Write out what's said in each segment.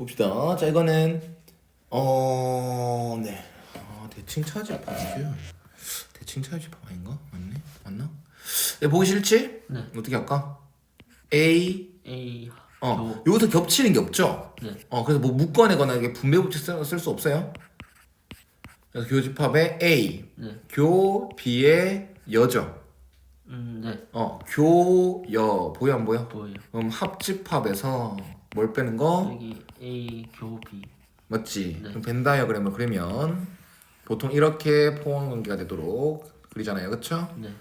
봅시다. 자 이거는 어 네. 아, 대칭 차지합이죠. 대칭 차지합 아닌가? 맞네. 맞나? 네, 보기 싫지? 네. 어떻게 할까? A A 어 여기서 겹치는 게 없죠? 네. 어 그래서 뭐 묶어내거나 이게 분배 법칙 쓸 수 없어요. 그래서 교집합에 A 네. 교 B의 여죠. 음, 네. 어 교 여 보여 안 보여? 보여요. 그럼 합집합에서 뭘 빼는 거? 여기 A 교 B. 맞지? 네. 그럼 벤 다이어그램을 그리면 보통 이렇게 포항 관계가 되도록 그리잖아요, 그렇죠? 네.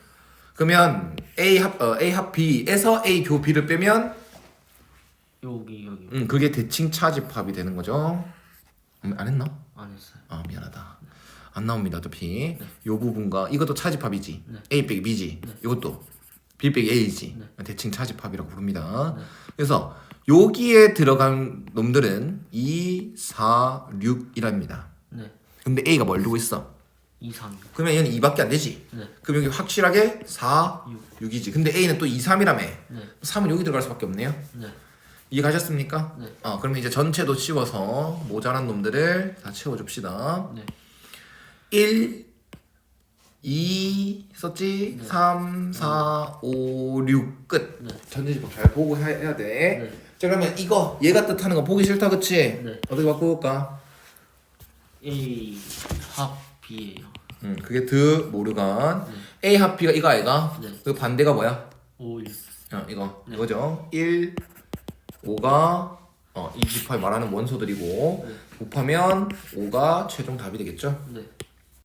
그러면 A 합 어, A 합 B에서 A 교 B를 빼면 여기 여기 음 그게 대칭 차 집합이 되는 거죠. 음, 안 했나? 안 했어요. 아 미안하다. 안 나옵니다, 어차피. 요 부분과 이것도 차집합이지. A 빼기 B지. 이것도 B 빼기 A지. 대칭 차집합이라고 부릅니다. 그래서 여기에 들어간 놈들은 2, 4, 6이랍니다. 네. 근데 A가 뭘 두고 있어? 2 3 그러면 얘는 2밖에 안 되지. 네. 그럼 여기 확실하게 4, 6 이지. 근데 A는 또 2, 3이라며. 네. 3은 여기 들어갈 수밖에 없네요. 네. 이해가셨습니까? 네. 어, 그러면 이제 전체도 씌워서 모자란 놈들을 다 채워줍시다. 네. 1, 2 썼지? 3, 4, 5, 6 끝. 네. 전체집합 잘 보고 해- 해야 돼. 네. 자 그러면 이거 얘가 뜻하는 거 보기 싫다 그치? 네. 어떻게 바꿔볼까? A 합 B예요. 음, 그게 드 모르간 A 합 B가 이거 아이가? 네. 그 반대가 뭐야? 5 1. 어, 이거 네. 이거죠. 1, 5가 어, 이 집합이 말하는 원소들이고 네. 곱하면 5가 최종 답이 되겠죠. 네.